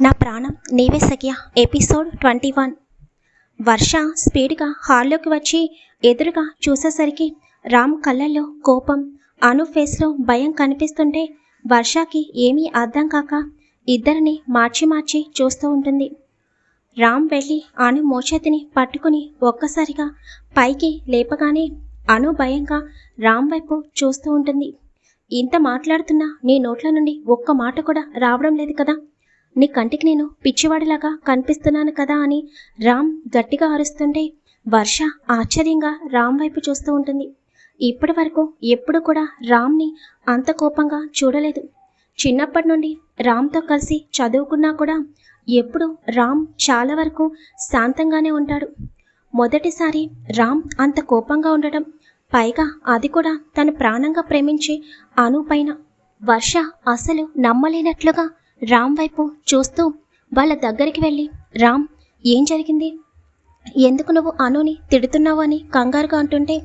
నా ప్రాణం నీవే సఖ్య. Episode twenty one. వర్ష స్పీడ్గా హాల్లోకి వచ్చి ఎదురుగా చూసేసరికి రామ్ కళ్ళల్లో కోపం అను ఫేస్లో భయం కనిపిస్తుంటే వర్షకి ఏమీ అర్థం కాక ఇద్దరిని మార్చి మార్చి చూస్తూ ఉంటుంది. రామ్ వెళ్ళి అను మోచేతిని పట్టుకుని ఒక్కసారిగా పైకి లేపగానే అను భయంగా రామ్ వైపు చూస్తూ ఉంటుంది. ఇంత మాట్లాడుతున్నా నీ నోట్ల నుండి ఒక్క మాట కూడా రావడం లేదు కదా? నీ కంటికి నేను పిచ్చివాడిలాగా కనిపిస్తున్నాను కదా అని రామ్ గట్టిగా అరుస్తుంటే వర్ష ఆశ్చర్యంగా రామ్ వైపు చూస్తూ ఉంటుంది. ఇప్పటి వరకు ఎప్పుడు కూడా రామ్ని అంత కోపంగా చూడలేదు. చిన్నప్పటి నుండి రామ్తో కలిసి చదువుకున్నా కూడా ఎప్పుడు రామ్ చాలా వరకు శాంతంగానే ఉంటాడు. మొదటిసారి రామ్ అంత కోపంగా ఉండడం పైగా అది కూడా తను ప్రాణంగా ప్రేమించే అను పైన వర్ష అసలు నమ్మలేనట్లుగా రామ్ వైపు చూస్తూ వాళ్ళ దగ్గరికి వెళ్ళి రామ్ ఏం జరిగింది? ఎందుకు నువ్వు అనుని తిడుతున్నావు అని కంగారుగా అంటుంటే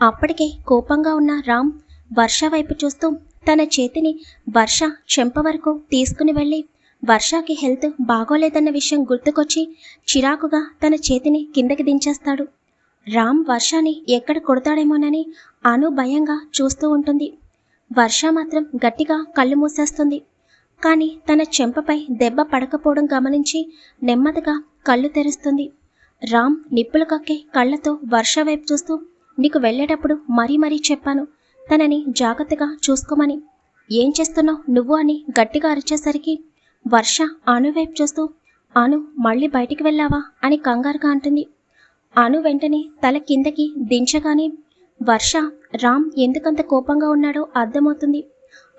అప్పటికే కోపంగా ఉన్న రామ్ వర్ష వైపు చూస్తూ తన చేతిని వర్ష చెంప వరకు తీసుకుని వెళ్ళి వర్షకి హెల్త్ బాగోలేదన్న విషయం గుర్తుకొచ్చి చిరాకుగా తన చేతిని కిందకి దించేస్తాడు. రామ్ వర్షాని ఎక్కడ కొడతాడేమోనని అను భయంగా చూస్తూ ఉంటుంది. వర్ష మాత్రం గట్టిగా కళ్ళు మూసేస్తుంది. కానీ తన చెంపపై దెబ్బ పడకపోవడం గమనించి నెమ్మదిగా కళ్ళు తెరుస్తుంది. రామ్ నిప్పులు కక్కే కళ్ళతో వర్ష వైపు చూస్తూ నీకు వెళ్ళేటప్పుడు మరీ మరీ చెప్పాను. తనని జాగ్రత్తగా చూసుకోమని. ఏం చేస్తున్నావు నువ్వు? అని గట్టిగా అరిచేసరికి వర్ష అను వైపు చూస్తూ అను మళ్ళీ బయటికి వెళ్ళావా? అని కంగారుగా అంటుంది. అను వెంటనే తల కిందకి దించగానే వర్ష రామ్ ఎందుకంత కోపంగా ఉన్నాడో అర్థమవుతుంది.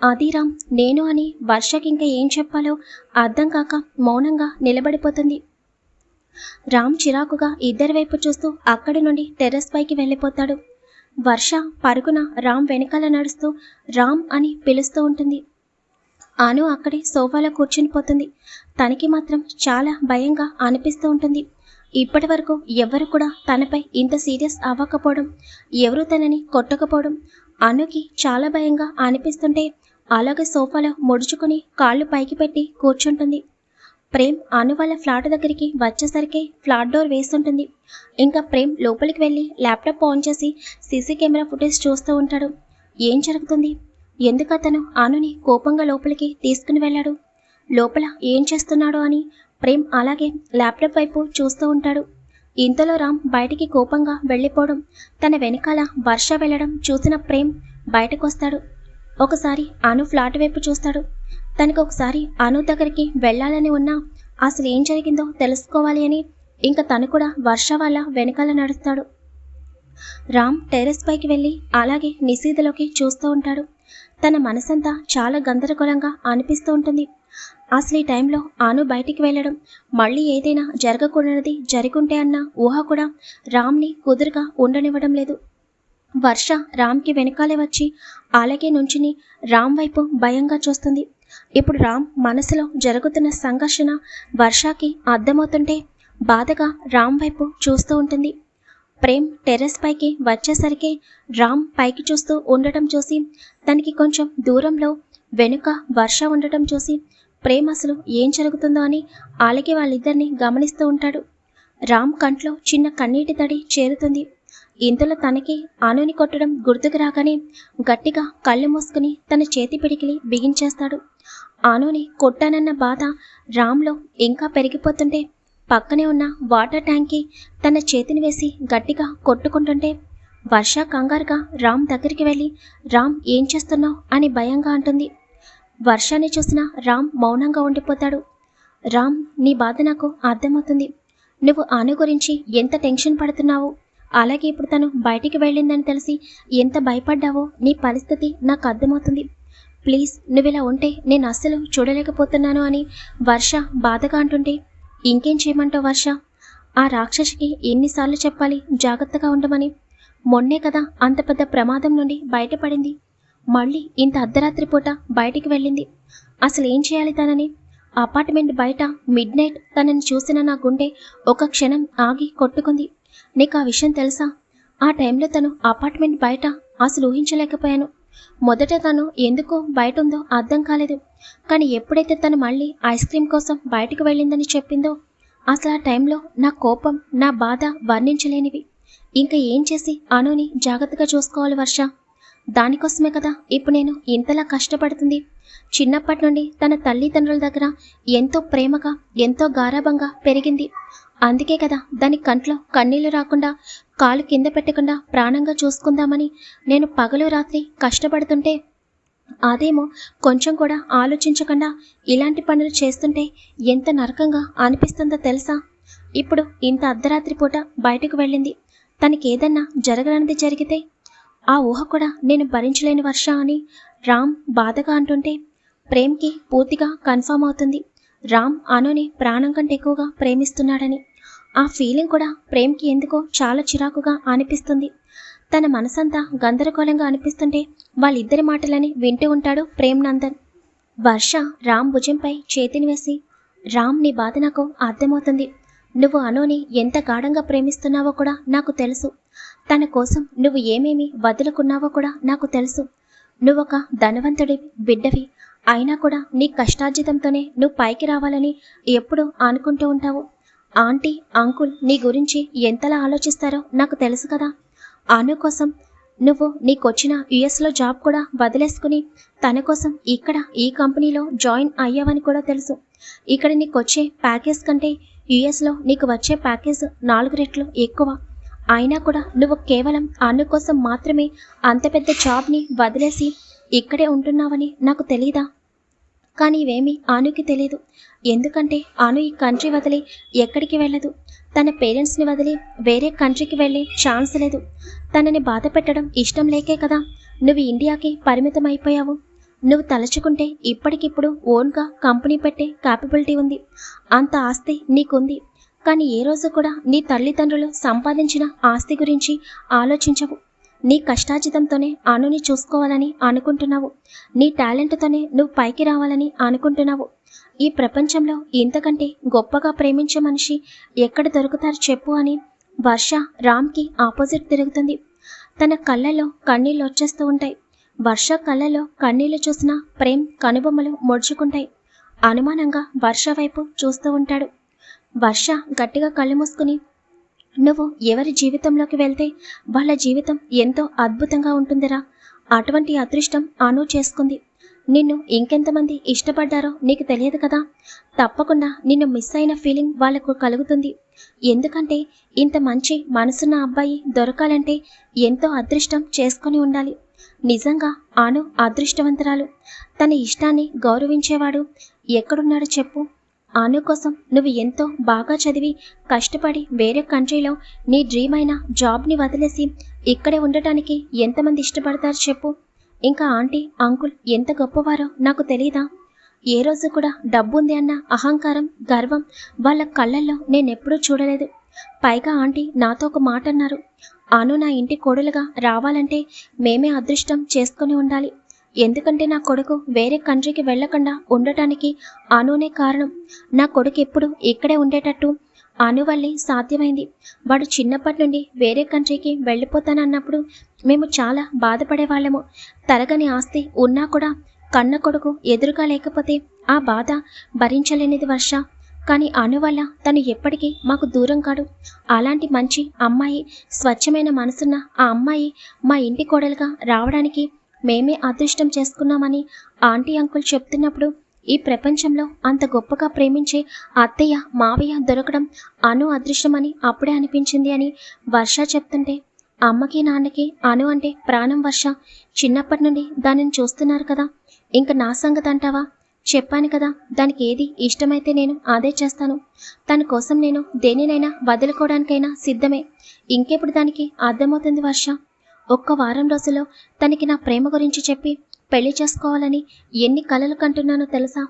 ఆదిరామ్ నేను అని వర్షకి ఇంకా ఏం చెప్పాలో అర్థం కాక మౌనంగా నిలబడిపోతుంది. రామ్ చిరాకుగా ఇద్దరి వైపు చూస్తూ అక్కడి నుండి టెర్రస్ పైకి వెళ్ళిపోతాడు. వర్ష పరుగున రామ్ వెనకాల నడుస్తూ రామ్ అని పిలుస్తూ ఉంటుంది. అను అక్కడే సోఫాలో కూర్చుని పోతుంది. తనకి మాత్రం చాలా భయంగా అనిపిస్తూ ఉంటుంది. ఇప్పటి వరకు ఎవరు కూడా తనపై ఇంత సీరియస్ అవ్వకపోవడం ఎవరు తనని కొట్టకపోవడం అనుకి చాలా భయంగా అనిపిస్తుంటే అలాగే సోఫాలో ముడుచుకొని కాళ్ళు పైకి పెట్టి కూర్చుంటుంది. ప్రేమ్ అను వాళ్ళ ఫ్లాట్ దగ్గరికి వచ్చేసరికి ఫ్లాట్ డోర్ వేస్తుంటుంది. ఇంకా ప్రేమ్ లోపలికి వెళ్ళి ల్యాప్టాప్ ఆన్ చేసి సీసీ కెమెరా ఫుటేజ్ చూస్తూ ఉంటాడు. ఏం జరుగుతుంది? ఎందుకు అతను అనుని కోపంగా లోపలికి తీసుకుని వెళ్ళాడు? లోపల ఏం చేస్తున్నాడో అని ప్రేమ్ అలాగే ల్యాప్టాప్ వైపు చూస్తూ ఉంటాడు. ఇంతలో రామ్ బయటికి కోపంగా వెళ్ళిపోవడం తన వెనకాల వర్ష వెళ్ళడం చూసిన ప్రేమ్ బయటకొస్తాడు. ఒకసారి అను ఫ్లాట్ వైపు చూస్తాడు. తనకు ఒకసారి అను దగ్గరికి వెళ్ళాలని ఉన్నా అసలు ఏం జరిగిందో తెలుసుకోవాలి అని ఇంకా తను కూడా వర్ష వాళ్ళ వెనకాల నడుస్తాడు. రామ్ టెర్రస్ పైకి వెళ్ళి అలాగే నిశీధలోకి చూస్తూ ఉంటాడు. తన మనసంతా చాలా గందరగోళంగా అనిపిస్తూ ఉంటుంది. అసలు ఈ టైంలో ఆను బయటికి వెళ్ళడం. మళ్ళీ ఏదైనా జరగకూడనిది జరుగుంటే అన్న ఊహ కూడా రామ్ని కుదురుగా ఉండనివ్వడం లేదు. వర్ష రామ్కి వెనకాలే వచ్చి అలాగే నుంచుని రామ్ వైపు భయంగా చూస్తుంది. ఇప్పుడు రామ్ మనసులో జరుగుతున్న సంఘర్షణ వర్షాకి అర్థమవుతుంటే బాధగా రామ్ వైపు చూస్తూ ఉంటుంది. ప్రేమ్ టెర్రస్ పైకి వచ్చేసరికి రామ్ పైకి చూస్తూ ఉండటం చూసి తనకి కొంచెం దూరంలో వెనుక వర్ష ఉండటం చూసి ప్రేమ్ అసలు ఏం జరుగుతుందో అని అలాగే వాళ్ళిద్దరిని గమనిస్తూ ఉంటాడు. రామ్ కంట్లో చిన్న కన్నీటి తడి చేరుతుంది. ఇంతలో తనకి అనుని కొట్టడం గుర్తుకు రాగానే గట్టిగా కళ్ళు మూసుకుని తన చేతి పిడికిలి బిగించేస్తాడు. అనుని కొట్టానన్న బాధ రామ్లో ఇంకా పెరిగిపోతుంటే పక్కనే ఉన్న వాటర్ ట్యాంక్కి తన చేతిని వేసి గట్టిగా కొట్టుకుంటుంటే వర్ష కంగారుగా రామ్ దగ్గరికి వెళ్ళి రామ్ ఏం చేస్తున్నావు? అని భయంగా అంటుంది. వర్షాన్ని చూసిన రామ్ మౌనంగా ఉండిపోతాడు. రామ్ నీ బాధ నాకు అర్థమవుతుంది. నువ్వు అను గురించి ఎంత టెన్షన్ పడుతున్నావో? అలాగే ఇప్పుడు తను బయటికి వెళ్ళిందని తెలిసి ఎంత భయపడ్డావో నీ పరిస్థితి నాకు అర్థమవుతుంది. ప్లీజ్ నువ్వు ఇలా ఉంటే నేను అస్సలు చూడలేకపోతున్నాను అని వర్ష బాధగా అంటుంటే ఇంకేం చేయమంటావు వర్ష? ఆ రాక్షసికి ఎన్నిసార్లు చెప్పాలి జాగ్రత్తగా ఉండమని. మొన్నే కదా అంత పెద్ద ప్రమాదం నుండి బయటపడింది. మళ్ళీ ఇంత అర్ధరాత్రి పూట బయటికి వెళ్ళింది. అసలు ఏం చేయాలి తనని? అపార్ట్మెంట్ బయట మిడ్ నైట్ తనని చూసిన నా గుండె ఒక క్షణం ఆగి కొట్టుకుంది. నీకు ఆ విషయం తెలుసా? ఆ టైంలో తను అపార్ట్మెంట్ బయట అసలు ఊహించలేకపోయాను. మొదట తను ఎందుకు బయట ఉందో అర్థం కాలేదు. కానీ ఎప్పుడైతే తను మళ్ళీ ఐస్ క్రీమ్ కోసం బయటకు వెళ్ళిందని చెప్పిందో అసలు ఆ టైంలో నా కోపం నా బాధ వర్ణించలేనివి. ఇంకా ఏం చేసి అనుని జాగ్రత్తగా చూసుకోవాలి వర్ష? దానికోసమే కదా ఇప్పుడు నేను ఇంతలా కష్టపడుతుంది. చిన్నప్పటి నుండి తన తల్లిదండ్రుల దగ్గర ఎంతో ప్రేమగా ఎంతో గారాభంగా పెరిగింది. అందుకే కదా దాని కంట్లో కన్నీళ్ళు రాకుండా కాలు కింద పెట్టకుండా ప్రాణంగా చూసుకుందామని నేను పగలు రాత్రి కష్టపడుతుంటే అదేమో కొంచెం కూడా ఆలోచించకుండా ఇలాంటి పనులు చేస్తుంటే ఎంత నరకంగా అనిపిస్తుందో తెలుసా? ఇప్పుడు ఇంత అర్ధరాత్రి పూట బయటకు వెళ్ళింది. తనకేదన్నా జరగనది జరిగితే ఆ ఊహ కూడా నేను భరించలేని వర్ష అని రామ్ బాధగా అంటుంటే ప్రేమ్కి పూర్తిగా కన్ఫర్మ్ అవుతుంది. రామ్ అనుని ప్రాణం కంటే ఎక్కువగా ప్రేమిస్తున్నాడని. ఆ ఫీలింగ్ కూడా ప్రేమ్కి ఎందుకో చాలా చిరాకుగా అనిపిస్తుంది. తన మనసంతా గందరగోళంగా అనిపిస్తుంటే వాళ్ళిద్దరి మాటలని వింటూ ఉంటాడు ప్రేమ్ నందన్. వర్ష రామ్ భుజంపై చేతిని వేసి రామ్ నీ బాధ నాకు అర్థమవుతుంది. నువ్వు అనుని ఎంత గాఢంగా ప్రేమిస్తున్నావో కూడా నాకు తెలుసు. తన కోసం నువ్వు ఏమేమి వదులుకున్నావో కూడా నాకు తెలుసు. నువ్వొక ధనవంతుడివి బిడ్డవి. అయినా కూడా నీ కష్టార్జితంతోనే నువ్వు పైకి రావాలని ఎప్పుడూ అనుకుంటూ ఉంటావు. ఆంటీ అంకుల్ నీ గురించి ఎంతలా ఆలోచిస్తారో నాకు తెలుసు కదా. అను కోసం నువ్వు నీకొచ్చిన యుఎస్లో జాబ్ కూడా వదిలేసుకుని తన కోసం ఇక్కడ ఈ కంపెనీలో జాయిన్ అయ్యావని కూడా తెలుసు. ఇక్కడ నీకొచ్చే ప్యాకేజ్ కంటే యుఎస్లో నీకు వచ్చే ప్యాకేజ్ నాలుగు రెట్లు ఎక్కువ. అయినా కూడా నువ్వు కేవలం అన్ను కోసం మాత్రమే అంత పెద్ద జాబ్ని వదిలేసి ఇక్కడే ఉంటున్నావని నాకు తెలియదా కానీ ఇవేమీ అనుకి తెలియదు ఎందుకంటే అను ఈ కంట్రీ వదిలి ఎక్కడికి వెళ్ళదు. తన పేరెంట్స్ని వదిలి వేరే కంట్రీకి వెళ్ళే ఛాన్స్ లేదు. తనని బాధ పెట్టడం ఇష్టం లేకే కదా నువ్వు ఇండియాకి పరిమితం అయిపోయావు నువ్వు తలుచుకుంటే ఇప్పటికిప్పుడు ఓన్గా కంపెనీ పెట్టే క్యాపబిలిటీ ఉంది. అంత ఆస్తి నీకుంది. కానీ ఏ రోజు కూడా నీ తల్లిదండ్రులు సంపాదించిన ఆస్తి గురించి ఆలోచించవు. నీ కష్టాజితంతోనే అనుని చూసుకోవాలని అనుకుంటున్నావు. నీ టాలెంట్తోనే నువ్వు పైకి రావాలని అనుకుంటున్నావు. ఈ ప్రపంచంలో ఇంతకంటే గొప్పగా ప్రేమించే మనిషి ఎక్కడ దొరుకుతారు చెప్పు అని వర్ష రామ్కి ఆపోజిట్ తిరుగుతుంది. తన కళ్ళలో కన్నీళ్ళు వచ్చేస్తూ ఉంటాయి. వర్ష కళ్ళలో కన్నీళ్ళు చూసిన ప్రేమ్ కనుబొమ్మలు ముడుచుకుంటాయి. అనుమానంగా వర్ష వైపు చూస్తూ ఉంటాడు. వర్ష గట్టిగా కళ్ళు మూసుకుని నువ్వు ఎవరి జీవితంలోకి వెళ్తే వాళ్ళ జీవితం ఎంతో అద్భుతంగా ఉంటుందిరా. అటువంటి అదృష్టం ఆను చేసుకుంది. నిన్ను ఇంకెంతమంది ఇష్టపడ్డారో నీకు తెలియదు కదా. తప్పకుండా నిన్ను మిస్ అయిన ఫీలింగ్ వాళ్ళకు కలుగుతుంది. ఎందుకంటే ఇంత మంచి మనసున్న అబ్బాయి దొరకాలంటే ఎంతో అదృష్టం చేసుకొని ఉండాలి. నిజంగా ఆను అదృష్టవంతురాలు. తన ఇష్టాన్ని గౌరవించేవాడు ఎక్కడున్నాడో చెప్పు. ఆను కోసం నువ్వు ఎంతో బాగా చదివి కష్టపడి వేరే కంట్రీలో నీ డ్రీమ్ అయిన జాబ్ని వదిలేసి ఇక్కడే ఉండటానికి ఎంతమంది ఇష్టపడతారు చెప్పు. ఇంకా ఆంటీ అంకుల్ ఎంత గొప్పవారో నాకు తెలియదా ఏ రోజు కూడా డబ్బుంది అన్న అహంకారం గర్వం వాళ్ళ కళ్ళల్లో నేనెప్పుడూ చూడలేదు. పైగా ఆంటీ నాతో ఒక మాట అన్నారు అను నా ఇంటి కోడలుగా రావాలంటే మేమే అదృష్టం చేసుకొని ఉండాలి. ఎందుకంటే నా కొడుకు వేరే కంట్రీకి వెళ్ళకుండా ఉండటానికి అనునే కారణం. నా కొడుకు ఎప్పుడు ఇక్కడే ఉండేటట్టు అను వల్లే సాధ్యమైంది. వాడు చిన్నప్పటి నుండి వేరే కంట్రీకి వెళ్ళిపోతానన్నప్పుడు మేము చాలా బాధపడేవాళ్ళము. తరగని ఆస్తి ఉన్నా కూడా కన్న కొడుకు ఎదురుగా లేకపోతే ఆ బాధ భరించలేనిది వర్ష. కానీ అను వల్ల తను ఎప్పటికీ మాకు దూరం కాడు. అలాంటి మంచి అమ్మాయి స్వచ్ఛమైన మనసున్న ఆ అమ్మాయి మా ఇంటి కోడలుగా రావడానికి మేమే అదృష్టం చేసుకున్నామని ఆంటీ అంకుల్ చెప్తున్నప్పుడు ఈ ప్రపంచంలో అంత గొప్పగా ప్రేమించే అత్తయ్య మావయ్య దొరకడం అను అదృష్టమని అప్పుడే అనిపించింది అని వర్ష చెప్తుంటే అమ్మకి నాన్నకి అను అంటే ప్రాణం వర్ష. చిన్నప్పటి నుండి దానిని చూస్తున్నారు కదా. ఇంక నా సంగతి అంటావా? చెప్పాను కదా దానికి ఏది ఇష్టమైతే నేను అదే చేస్తాను. తన కోసం నేను దేనినైనా వదులుకోవడానికైనా సిద్ధమే. ఇంకెప్పుడు దానికి అర్థమవుతుంది వర్ష? ఒక్క వారం రోజుల్లో తనకి నా ప్రేమ గురించి చెప్పి పెళ్ళి చేసుకోవాలని ఎన్ని కలలు కంటున్నానో తెలుసా?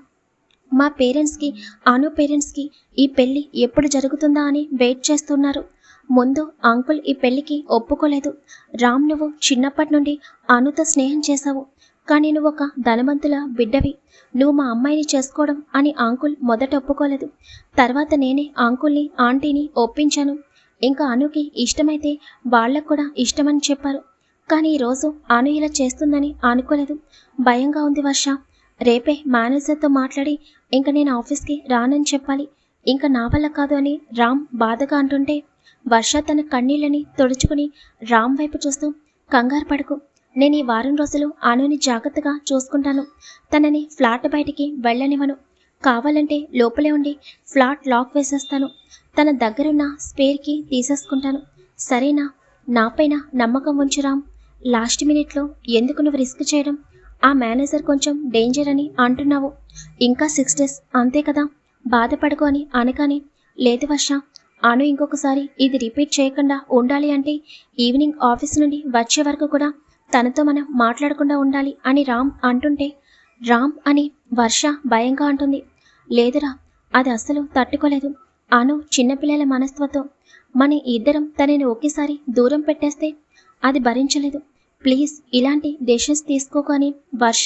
మా పేరెంట్స్కి అను పేరెంట్స్కి ఈ పెళ్ళి ఎప్పుడు జరుగుతుందా అని వెయిట్ చేస్తున్నారు. ముందు అంకుల్ ఈ పెళ్ళికి ఒప్పుకోలేదు. రామ్ నువ్వు చిన్నప్పటి నుండి అనుతో స్నేహం చేశావు. కానీ నువ్వు ఒక ధనవంతుల బిడ్డవి. నువ్వు మా అమ్మాయిని చేసుకోవడం అని అంకుల్ మొదట ఒప్పుకోలేదు. తర్వాత నేనే అంకుల్ని ఆంటీని ఒప్పించాను. ఇంకా అనుకి ఇష్టమైతే వాళ్ళకు కూడా ఇష్టమని చెప్పారు. కానీ ఈరోజు అను ఇలా చేస్తుందని అనుకోలేదు భయంగా ఉంది వర్ష. రేపే మేనేజర్తో మాట్లాడి ఇంక నేను ఆఫీస్కి రానని చెప్పాలి. ఇంకా నా వల్ల కాదు అని రామ్ బాధగా అంటుంటే వర్ష తన కన్నీళ్ళని తుడుచుకుని రామ్ వైపు చూస్తూ కంగారు పడకు. నేను ఈ వారం రోజులు అనుని జాగ్రత్తగా చూసుకుంటాను. తనని ఫ్లాట్ బయటికి వెళ్ళనివ్వను. కావాలంటే లోపలే ఉండి ఫ్లాట్ లాక్ వేసేస్తాను. తన దగ్గరున్న స్పేర్కి తీసేసుకుంటాను. సరేనా? నాపైన నమ్మకం ఉంచు రామ్. లాస్ట్ మినిట్లో ఎందుకు నువ్వు రిస్క్ చేయడం? ఆ మేనేజర్ కొంచెం డేంజర్ అని అంటున్నావు. ఇంకా సిక్స్ డేస్ అంతే కదా. బాధపడుకో అని అనగానే లేదు వర్ష అను ఇంకొకసారి ఇది రిపీట్ చేయకుండా ఉండాలి అంటే ఈవినింగ్ ఆఫీస్ నుండి వచ్చే వరకు కూడా తనతో మనం మాట్లాడకుండా ఉండాలి అని రామ్ అంటుంటే రామ్ అని వర్ష భయంగా అంటుంది. లేదురా అది అస్సలు తట్టుకోలేదు. అను చిన్నపిల్లల మనస్తత్వం. మన ఇద్దరం తనని ఒకేసారి దూరం పెట్టేస్తే అది భరించలేదు. ప్లీజ్ ఇలాంటి డెసిషన్స్ తీసుకోకు అని వర్ష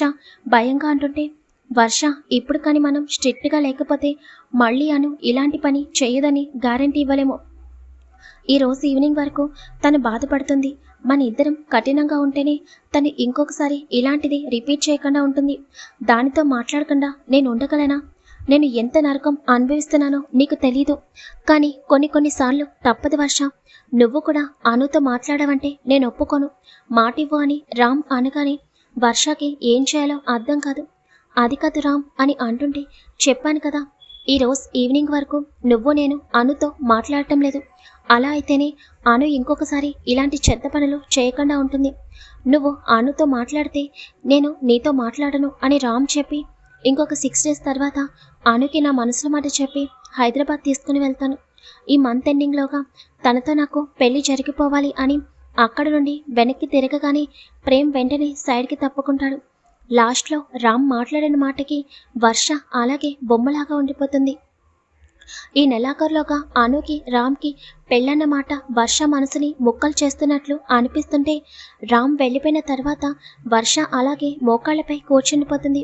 భయంగా అంటుంటే వర్ష ఇప్పుడు కానీ మనం స్ట్రిక్ట్గా లేకపోతే మళ్ళీ అను ఇలాంటి పని చేయదని గ్యారంటీ ఇవ్వలేము. ఈరోజు ఈవినింగ్ వరకు తను బాధపడుతుంది. మన ఇద్దరం కఠినంగా ఉంటేనే తను ఇంకొకసారి ఇలాంటిది రిపీట్ చేయకుండా ఉంటుంది. దానితో మాట్లాడకుండా నేను ఉండగలనా? నేను ఎంత నరకం అనుభవిస్తున్నానో నీకు తెలీదు. కానీ కొన్ని కొన్నిసార్లు తప్పదు వర్ష. నువ్వు కూడా అనుతో మాట్లాడవంటే నేను ఒప్పుకోను. మాటివ్వు అని రామ్ అనగానే వర్షకి ఏం చేయాలో అర్థం కాదు. అది కాదు రామ్ అని అంటుంటే చెప్పాను కదా ఈరోజు ఈవినింగ్ వరకు నువ్వు నేను అనుతో మాట్లాడటం లేదు. అలా అయితేనే అను ఇంకొకసారి ఇలాంటి చెత్త పనులు చేయకుండా ఉంటుంది. నువ్వు అనుతో మాట్లాడితే నేను నీతో మాట్లాడను అని రామ్ చెప్పి ఇంకొక సిక్స్ డేస్ తర్వాత అనుకి నా మనసులో మాట చెప్పి హైదరాబాద్ తీసుకుని వెళ్తాను. ఈ మంత్ ఎండింగ్లోగా తనతో నాకు పెళ్ళి జరిగిపోవాలి అని అక్కడ నుండి వెనక్కి తిరగగానే ప్రేమ్ వెంటనే సైడ్కి తప్పుకుంటాడు. లాస్ట్లో రామ్ మాట్లాడిన మాటకి వర్ష అలాగే బొమ్మలాగా ఉండిపోతుంది. ఈ నెలాఖరులోగా అనుకి రామ్కి పెళ్ళన్న మాట వర్ష మనసుని ముక్కలు చేస్తున్నట్లు అనిపిస్తుంటే రామ్ వెళ్ళిపోయిన తర్వాత వర్ష అలాగే మోకాళ్ళపై కూర్చుండిపోతుంది.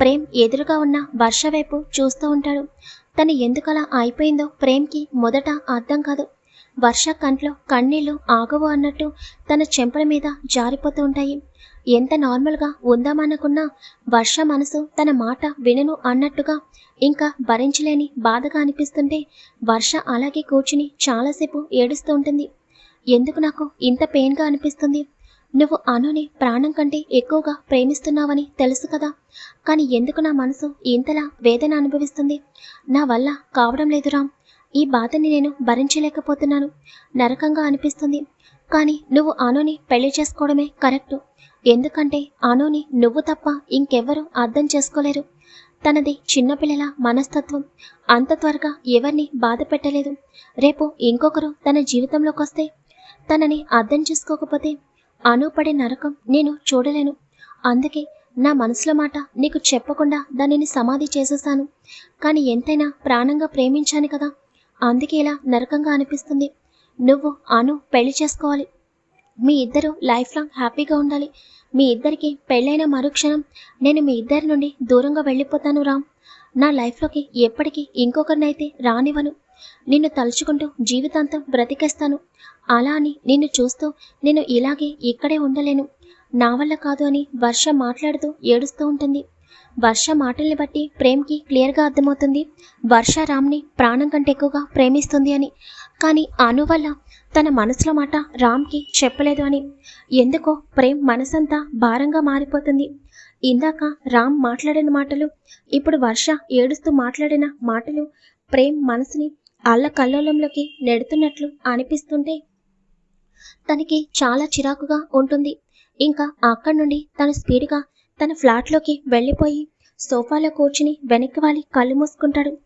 ప్రేమ్ ఎదురుగా ఉన్న వర్ష వైపు చూస్తూ ఉంటాడు. తను ఎందుకలా అయిపోయిందో ప్రేమ్కి మొదట అర్థం కాదు. వర్ష కంట్లో కన్నీళ్ళు ఆగవు అన్నట్టు తన చెంపల మీద జారిపోతూ ఉంటాయి. ఎంత నార్మల్గా ఉందామనుకున్నా వర్ష మనసు తన మాట వినను అన్నట్టుగా ఇంకా భరించలేని బాధగా అనిపిస్తుంటే వర్ష అలాగే కూర్చుని చాలాసేపు ఏడుస్తూ ఉంటుంది. ఎందుకు నాకు ఇంత పెయిన్గా అనిపిస్తుంది? నువ్వు అనుని ప్రాణం కంటే ఎక్కువగా ప్రేమిస్తున్నావని తెలుసు కదా. కానీ ఎందుకు నా మనసు ఇంతలా వేదన అనుభవిస్తుంది? నా వల్ల కావడం లేదు రామ్. ఈ బాధని నేను భరించలేకపోతున్నాను. నరకంగా అనిపిస్తుంది. కానీ నువ్వు అనుని పెళ్ళి చేసుకోవడమే కరెక్టు. ఎందుకంటే అనుని నువ్వు తప్ప ఇంకెవ్వరూ అర్థం చేసుకోలేరు. తనది చిన్నపిల్లల మనస్తత్వం. అంత త్వరగా ఎవరిని బాధ పెట్టలేదు. రేపు ఇంకొకరు తన జీవితంలోకి వస్తే తనని అర్థం చేసుకోకపోతే అనుపడే నరకం నేను చూడలేను. అందుకే నా మనసులో మాట నీకు చెప్పకుండా దానిని సమాధి చేసేస్తాను. కానీ ఎంతైనా ప్రాణంగా ప్రేమించాను కదా. అందుకే ఇలా నరకంగా అనిపిస్తుంది. నువ్వు అను పెళ్ళి చేసుకోవాలి. మీ ఇద్దరు లైఫ్ లాంగ్ హ్యాపీగా ఉండాలి. మీ ఇద్దరికి పెళ్ళైన మరుక్షణం నేను మీ ఇద్దరి నుండి దూరంగా వెళ్ళిపోతాను రామ్. నా లైఫ్లోకి ఎప్పటికీ ఇంకొకరినైతే రానివ్వను. నిన్ను తలుచుకుంటూ జీవితాంతం బ్రతికేస్తాను. అలా అని నిన్ను చూస్తూ నేను ఇలాగే ఇక్కడే ఉండలేను. నా వల్ల కాదు అని వర్ష మాట్లాడుతూ ఏడుస్తూ ఉంటుంది. వర్ష మాటల్ని బట్టి ప్రేమ్కి క్లియర్గా అర్థమవుతుంది. వర్ష రామ్ని ప్రాణం కంటే ఎక్కువగా ప్రేమిస్తుంది అని. కానీ అను వల్ల తన మనసులో మాట రామ్కి చెప్పలేదు అని. ఎందుకో ప్రేమ్ మనసంతా భారంగా మారిపోతుంది. ఇందాక రామ్ మాట్లాడిన మాటలు ఇప్పుడు వర్ష ఏడుస్తూ మాట్లాడిన మాటలు ప్రేమ్ మనసుని అల్లకల్లోలంలోకి నెడుతున్నట్లు అనిపిస్తుంటే తనకి చాలా చిరాకుగా ఉంటుంది. ఇంకా అక్కడి నుండి తను స్పీడ్గా తన ఫ్లాట్లోకి వెళ్ళిపోయి సోఫాలో కూర్చుని వెనక్కి వాలి కళ్ళు మూసుకుంటాడు.